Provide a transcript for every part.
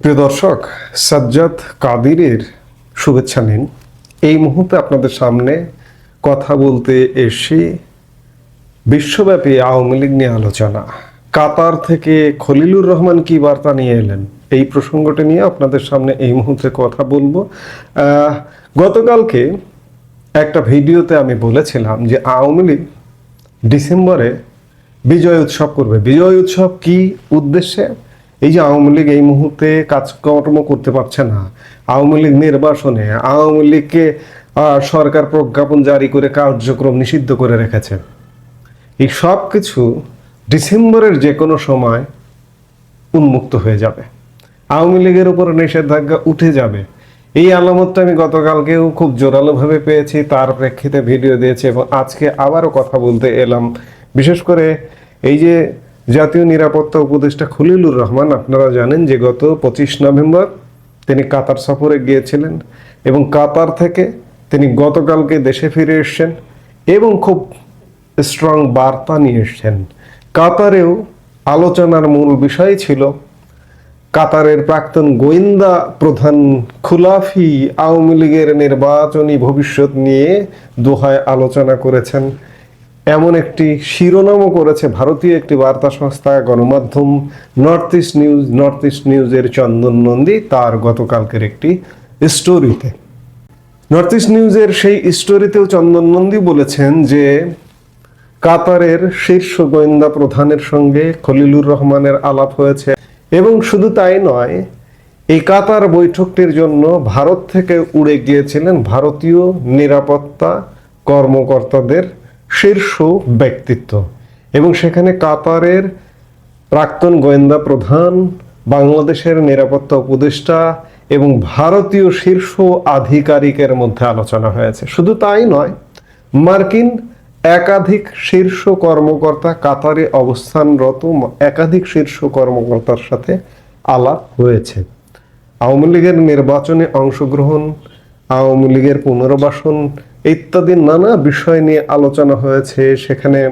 প্রিয় দর্শক, সাজ্জাদ কাদিরের শুভেচ্ছা নিন। এই মুহূর্তে আপনাদের সামনে কথা বলতে এসে বিশ্বব্যাপী আওয়ামী লীগ নিয়ে আলোচনা। কাতার থেকে খলিলুর রহমান কি বার্তা নিয়ে এলেন? এই প্রসঙ্গটি নিয়ে আপনাদের সামনে এই মুহূর্তে কথা বলব। গতকালকে একটা ভিডিওতে আমি বলেছিলাম যে আওয়ামী লীগ ডিসেম্বরে বিজয় উৎসব করবে। বিজয় উৎসব কি উদ্দেশ্যে? এই যে আওয়ামী লীগ এই মুহূর্তে কাজকর্ম করতে পারছে না। আওয়ামী লীগ নির্বাসনে আওয়ামী লীগকে সরকার প্রজ্ঞাপন জারি করে কার্যক্রম নিষিদ্ধ করে রেখেছে। এই সব কিছু ডিসেম্বরের যে কোনো সময় উন্মুক্ত হয়ে যাবে। আওয়ামী লীগের উপর নিষেধাজ্ঞা উঠে যাবে। এই আলামতটা আমি গতকালকেও খুব জোরালোভাবে পেয়েছি, তার প্রেক্ষিতে ভিডিও দিয়েছি এবং আজকে আবারও কথা বলতে এলাম। বিশেষ করে এই যে জাতীয় নিরাপত্তা উপদেষ্টা খলিলুর রহমান, আপনারা জানেন যে গত পঁচিশ নভেম্বর তিনি কাতার সফরে গিয়েছিলেন এবং কাতার থেকে তিনি গতকালকে দেশে ফিরে এসেছেন এবং খুব স্ট্রং বার্তা নিয়ে এসেছেন। কাতারেও আলোচনার মূল বিষয় ছিল কাতারের প্রাক্তন গোয়েন্দা প্রধান খুলাফি আওয়ামী লীগের নির্বাচনী ভবিষ্যৎ নিয়ে দোহায় আলোচনা করেছেন। এমন একটি শিরোনামও করেছে ভারতীয় একটি বার্তা সংস্থা, গণমাধ্যম North East News North East নিউজের চন্দন নন্দী। তার গতকালকের একটি স্টোরিতে নর্থ ইস্ট নিউজের সেই স্টোরিতেও চন্দন নন্দী বলেছেন যে, কাতারের শীর্ষ গোয়েন্দা প্রধানের সঙ্গে খলিলুর রহমানের আলাপ হয়েছে। এবং শুধু তাই নয়, এই কাতার বৈঠকটির জন্য ভারত থেকে উড়ে গিয়েছিলেন ভারতীয় নিরাপত্তা কর্মকর্তাদের শীর্ষ ব্যক্তিত্ব। এবং সেখানে কাতারের প্রাক্তন গোয়েন্দা প্রধান, বাংলাদেশের নিরাপত্তা উপদেষ্টা এবং ভারতীয় শীর্ষ আধিকারিকের মধ্যে আলোচনা হয়েছে। শুধু তাই নয়, মার্কিন একাধিক শীর্ষ কর্মকর্তা কাতারে অবস্থানরত একাধিক শীর্ষ কর্মকর্তার সাথে আলাপ হয়েছে। আওয়ামী লীগের নির্বাচনে অংশগ্রহণ, আওয়ামী লীগের পুনর্বাসন ইত্যাদি নানা বিষয় নিয়ে আলোচনা হয়েছে। সেখানে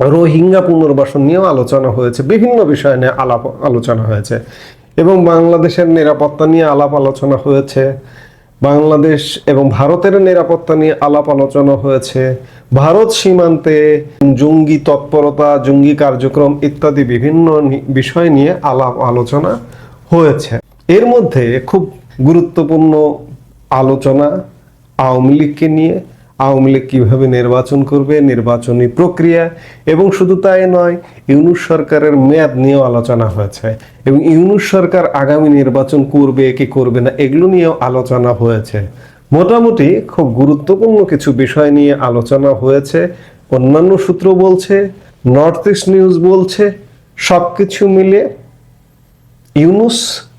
রোহিঙ্গা পুনর্বাসন নিয়েও আলোচনা হয়েছে। বিভিন্ন বিষয় নিয়ে আলাপ, আলোচনা হয়েছে। এবং বাংলাদেশের নিরাপত্তা নিয়ে আলাপ আলোচনা হয়েছে। বাংলাদেশ এবং ভারতের নিরাপত্তা নিয়ে আলাপ আলোচনা হয়েছে। ভারত সীমান্তে জঙ্গি তৎপরতা, জঙ্গি কার্যক্রম ইত্যাদি বিভিন্ন বিষয় নিয়ে আলাপ আলোচনা হয়েছে। এর মধ্যে খুব গুরুত্বপূর্ণ আলোচনা আওয়ামী লীগকে নিয়ে, আওয়ামী লীগ কীভাবে নির্বাচন করবে, নির্বাচনী প্রক্রিয়া, এবং শুধু তাই নয়, ইউনুস সরকারের মেয়াদ নিয়েও আলোচনা হয়েছে, এবং ইউনুস সরকার আগামী নির্বাচন করবে কি করবে না, এগুলো নিয়েও আলোচনা হয়েছে। মোটামুটি খুব গুরুত্বপূর্ণ কিছু বিষয় নিয়ে আলোচনা হয়েছে, অন্যান্য সূত্র বলছে, নর্থ ইস্ট নিউজ বলছে সব কিছু মিলে ইউনুস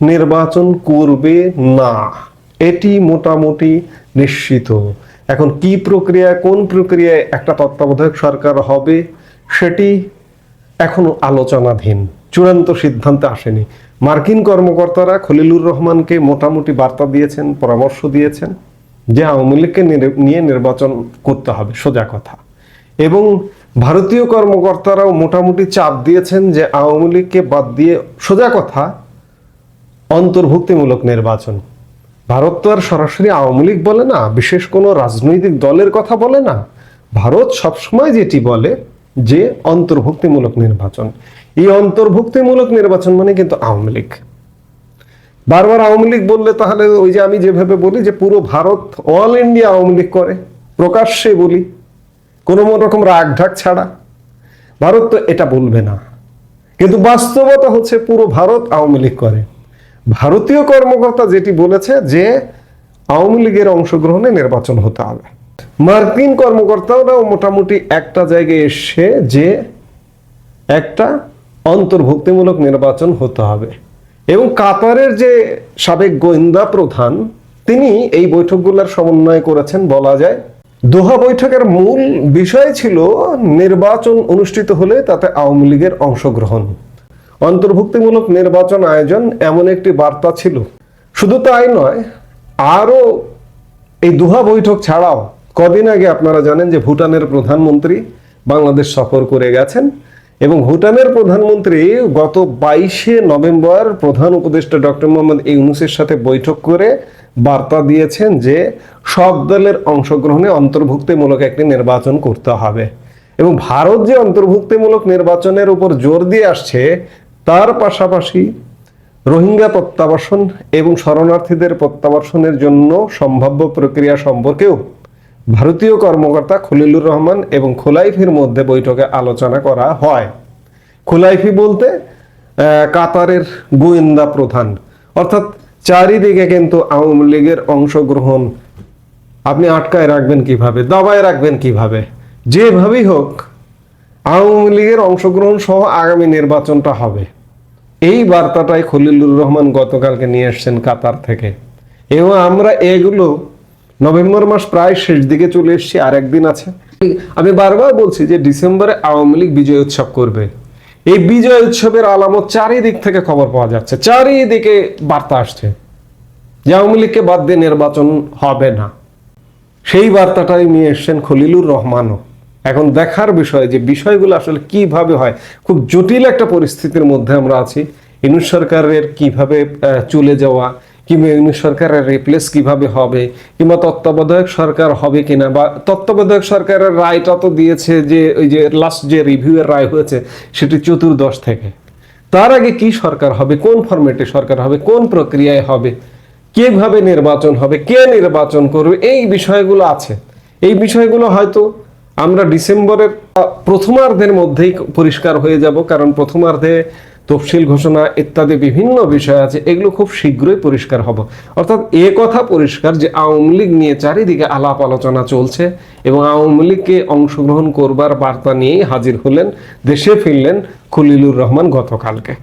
নির্বাচন করবে না, এটি মোটামুটি নিশ্চিত। এখন কি প্রক্রিয়া, কোন প্রক্রিয়ায় একটা তত্ত্বাবধায়ক সরকার হবে, সেটি এখনও আলোচনাধীন। চূড়ান্ত সিদ্ধান্তে আসেনি। মার্কিন কর্মকর্তারা খলিলুর রহমানকে মোটামুটি বার্তা দিয়েছেন, পরামর্শ দিয়েছেন যে আওয়ামী লীগকে নিয়ে নির্বাচন করতে হবে, সোজা কথা। এবং ভারতীয় কর্মকর্তারাও মোটামুটি চাপ দিয়েছেন যে আওয়ামী লীগকে বাদ দিয়ে সোজা কথা, অন্তর্ভুক্তিমূলক নির্বাচন। ভারত তো আর সরাসরি আওয়ামী লীগ বলে না, বিশেষ কোনো রাজনৈতিক দলের কথা বলে না। ভারত সবসময় যেটি বলে যে অন্তর্ভুক্তিমূলক নির্বাচন। এই অন্তর্ভুক্তিমূলক নির্বাচন মানে কিন্তু আওয়ামী লীগ। বারবার আওয়ামী লীগ বললে তাহলে ওই যে আমি যেভাবে বলি যে পুরো ভারত অল ইন্ডিয়া আওয়ামী লীগ করে। প্রকাশ্যে বলি। কোনো রকম রাগ ঢাক ছাড়া। ভারত তো এটা বলবে না। কিন্তু বাস্তবতা হচ্ছে পুরো ভারত আওয়ামী লীগ করে। ভারতীয় কর্মকর্তা যেটি বলেছে যে আওয়ামী লীগের অংশগ্রহণে নির্বাচন হতে হবে। মার্কিন কর্মকর্তারাও মোটামুটি একটা জায়গায় এসে যে একটা অন্তর্ভুক্তিমূলক নির্বাচন হতে হবে। এবং কাতারের যে সাবেক গোয়েন্দা প্রধান, তিনি এই বৈঠকগুলোর সমন্বয় করেছেন বলা যায়। দোহা বৈঠকের মূল বিষয় ছিল নির্বাচন অনুষ্ঠিত হলে তাতে আওয়ামী লীগের অংশগ্রহণ। অন্তর্ভুক্তিমূলক নির্বাচন আয়োজন এমন একটি বার্তা ছিল। শুধু তাই নয়, আরও এই দুহা বৈঠক ছাড়াও কদিন আগে আপনারা জানেন যে ভুটানের প্রধানমন্ত্রী বাংলাদেশ সফর করে গেছেন এবং ভুটানের প্রধানমন্ত্রী গত বাইশে নভেম্বর প্রধান উপদেষ্টা ডক্টর মোহাম্মদ ইউনুসের সাথে বৈঠক করে বার্তা দিয়েছেন যে সব দলের অংশগ্রহণে অন্তর্ভুক্তিমূলক একটি নির্বাচন করতে হবে। এবং ভারত যে অন্তর্ভুক্তিমূলক নির্বাচনের উপর জোর দিয়ে আসছে তার পাশাপাশি রোহিঙ্গা প্রত্যাবাসন এবং শরণার্থীদের প্রত্যাবাসনের জন্য সম্ভাব্য প্রক্রিয়া সম্পর্কেও ভারতীয় কর্মকর্তা খলিলুর রহমান এবং খোলাইফির মধ্যে বৈঠকে আলোচনা করা হয়। খোলাইফি বলতে কাতারের গোয়েন্দা প্রধান। অর্থাৎ চারিদিকে কিন্তু আওয়ামী লীগের অংশগ্রহণ আপনি আটকায় রাখবেন কীভাবে, দাবায় রাখবেন কীভাবে, যেভাবেই হোক আওয়ামী লীগের অংশগ্রহণ সহ আগামী নির্বাচনটা হবে। এই বার্তাটাই খলিলুর রহমান গতকালকে নিয়ে এসছেন কাতার থেকে। এবং আমরা এগুলো নভেম্বর মাস প্রায় শেষ দিকে চলে এসেছি আর একদিন আছে। আমি বারবার বলছি যে ডিসেম্বরে আওয়ামী লীগ বিজয় উৎসব করবে। এই বিজয় উৎসবের আলামত চারিদিক থেকে খবর পাওয়া যাচ্ছে। চারিদিকে বার্তা আসছে যে আওয়ামী লীগকে বাদ দিয়ে নির্বাচন হবে না। সেই বার্তাটাই নিয়ে এসছেন খলিলুর রহমানও। এখন দেখার বিষয় যে বিষয়গুলো আসলে কীভাবে হয়, খুব জটিল একটা পরিস্থিতির মধ্যে আমরা আছি। ইউনুস সরকারের কীভাবে চলে যাওয়া, কিংবা ইউনুস সরকারের রিপ্লেস কীভাবে হবে, কিংবা তত্ত্বাবধায়ক সরকার হবে কিনা, বা তত্ত্বাবধায়ক সরকারের রায়টা তো দিয়েছে যে, ওই যে লাস্ট যে রিভিউয়ের রায় হয়েছে, সেটি চতুর্দশ থেকে। তার আগে কি সরকার হবে, কোন ফরম্যাটে সরকার হবে, কোন প্রক্রিয়ায় হবে, কীভাবে নির্বাচন হবে, কে নির্বাচন করবে, এই বিষয়গুলো আছে। এই বিষয়গুলো হয়তো আমরা ডিসেম্বরের প্রথমার্ধের মধ্যেই পরিষ্কার হয়ে যাব, কারণ প্রথমার্ধে তফসিল ঘোষণা ইত্যাদি বিভিন্ন বিষয় আছে, এগুলো খুব শীঘ্রই পরিষ্কার হব। অর্থাৎ এ কথা পরিষ্কার যে আওয়ামী লীগ নিয়ে চারিদিকে আলাপ আলোচনা চলছে এবং আওয়ামী লীগকে অংশগ্রহণ করবার বার্তা নিয়েই হাজির হলেন, দেশে ফিরলেন খলিলুর রহমান গতকালকে।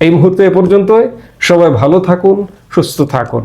এই মুহূর্তে এ পর্যন্তই। সবাই ভালো থাকুন, সুস্থ থাকুন।